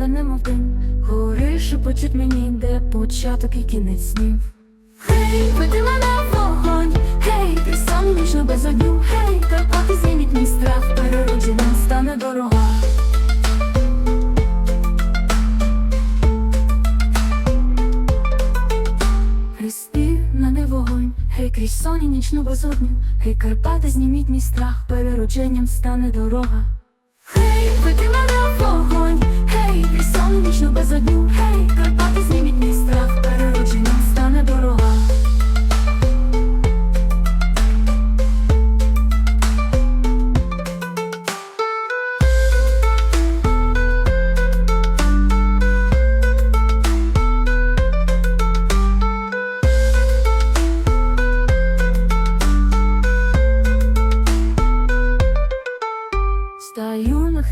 пливе немов дим Гори шепочуть мені, де початок і кінець снів. Гей, веди мене вогонь, гей, ти сам ніжно без огню, гей, Карпати зніміть мій страх, переродження стане дорога. Гей, крізь соні нічну безодню, гей, Карпати зніміть мій страх, переродженням стане дорога. Гей, веди мене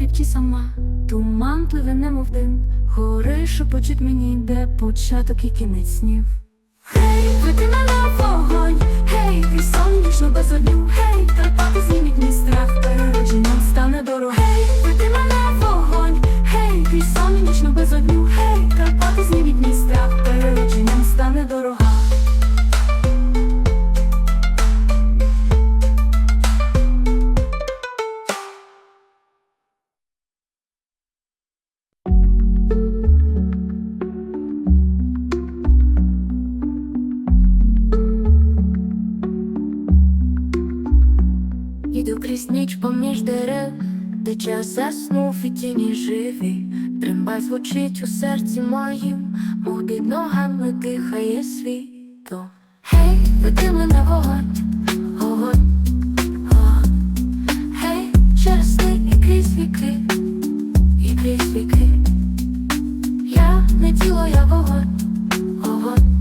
На сама, туман пливе немов дим, гори шепочуть мені, де початок і кінець снів. Гей, веди мене вогонь, гей, крізь сонячну ніжно без огню, гей, Карпати зніміть мій страх, переродженням стане дорога. Де час заснув і тіні живі. Трембай звучить у серці моїм, мов під ногами дихає світло. Гей, веди мене вогонь, вогонь, вогонь. Гей, через сни і крізь віки, і крізь віки. Я не тіло, я вогонь, вогонь.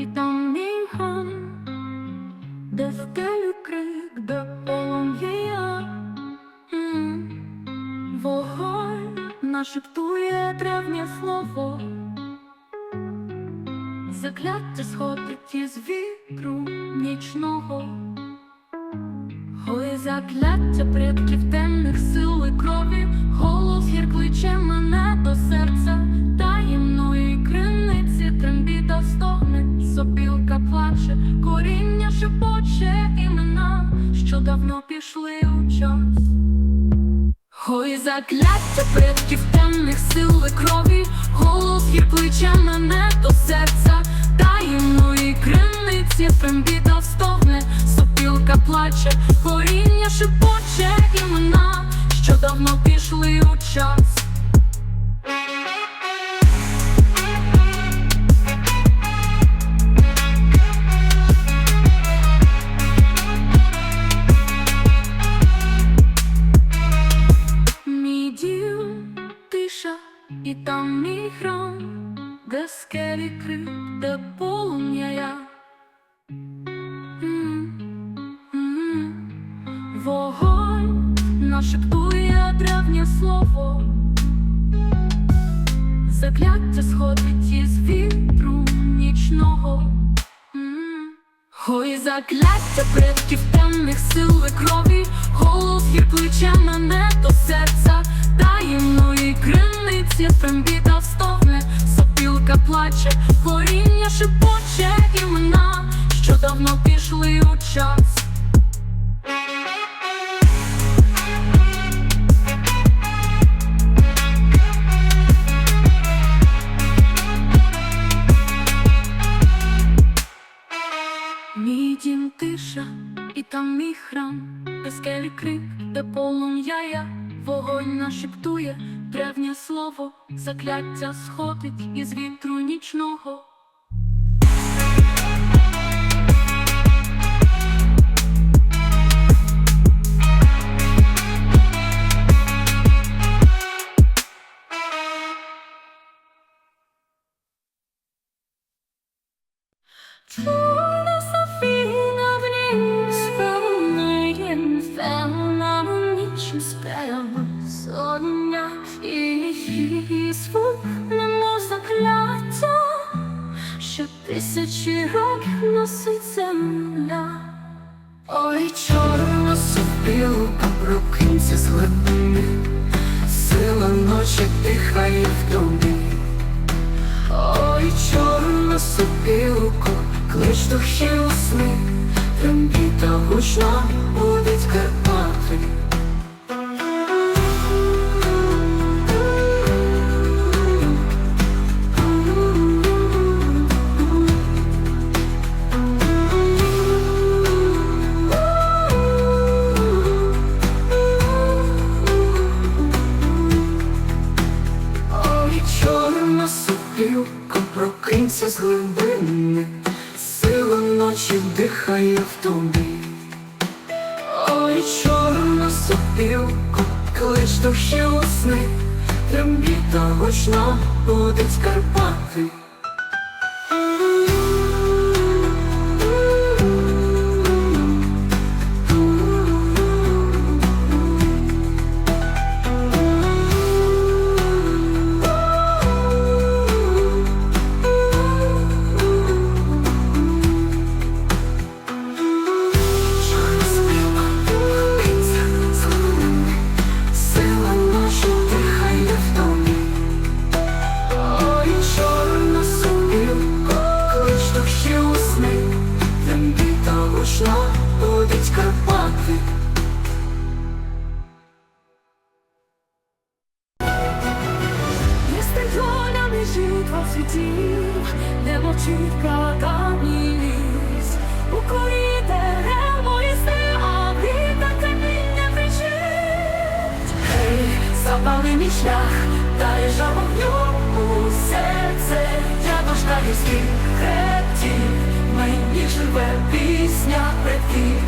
І там мій гром, де скелю крик, де полум'я. Вогонь нашептує древнє слово, закляття сходить із вітру нічного, Ой, закляття предків темних сил і крові, голос гір кличе мене до серця шепоче імена, що давно пішли у час. Ой, закляття предків темних сил і крові, голос гір кличе мене до серця таємної криниці, трембіта стогне, сопілка плаче, коріння шепоче імена, що давно пішли у час. І там мій храм, де скелі крив, де полум'я я. Вогонь нашептує древнє слово, закляття сходить із вітру нічного. Ой, закляття предків темних сил і крові, голос гір кличе мене до серця, таємної криниці трембіта встогне, сопілка плаче, коріння шепоче імена, що давно пішли у час. Закляття сходить із вітру нічного. Що тисячі років носить земля. Ой, чорна сопілка, прокинься з глибини, сила ночі дихає в тобі. Ой, чорна сопілко, клич духів сни, трембіта гучна будить Карпати. Ночі вдихає в тобі. Ой, чорна сопілку, клич душі у сни, трембіта гучна будуть Карпати. Гірських хребтів, мені живе пісня предків.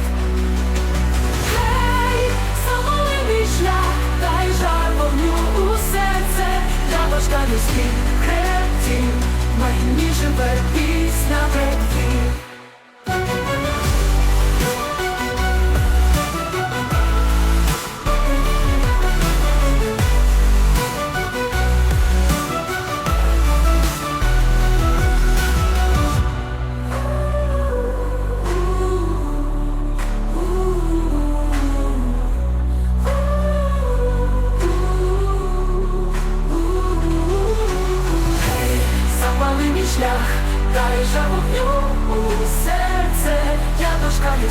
Гей, запали шлях, дай жар вогню у серце, я важка людських хребтів, мені живе пісня предків.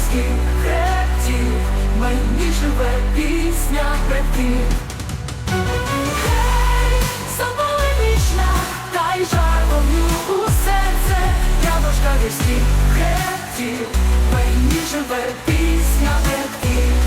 Людських хребтів, мені живе пісня предків. Гей, запали вічна, та й жар вогню у серце, я дошка людських хребтів, мені живе пісня предків.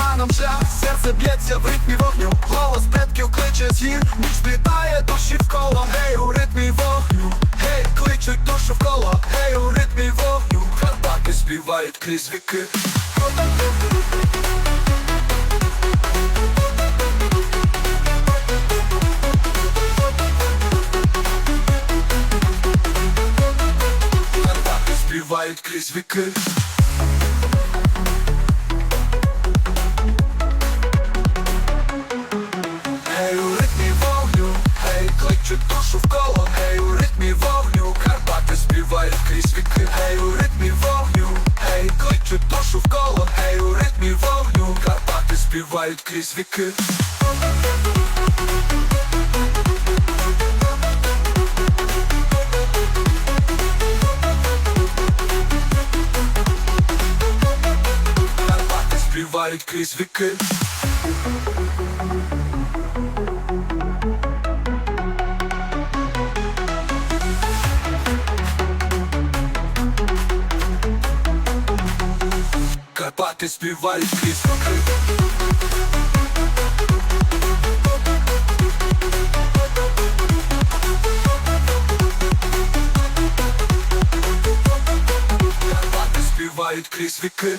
Туманом шлях, серце б'ється в ритмі вогню, голос предків кличе з гір, ніч плітає душі вколо, гей, у ритмі вогню, гей, кличуть душу вколо, гей, у ритмі вогню, Карпати співають крізь віки. Карпати співають крізь віки. Гей, у ритмі вогню, гей, кличуть душу вколо, гей, у ритмі вогню, Карпати співають крізь віки. Карпати співають крізь віки. Карпати співають віки. Карпати співають крізь віки.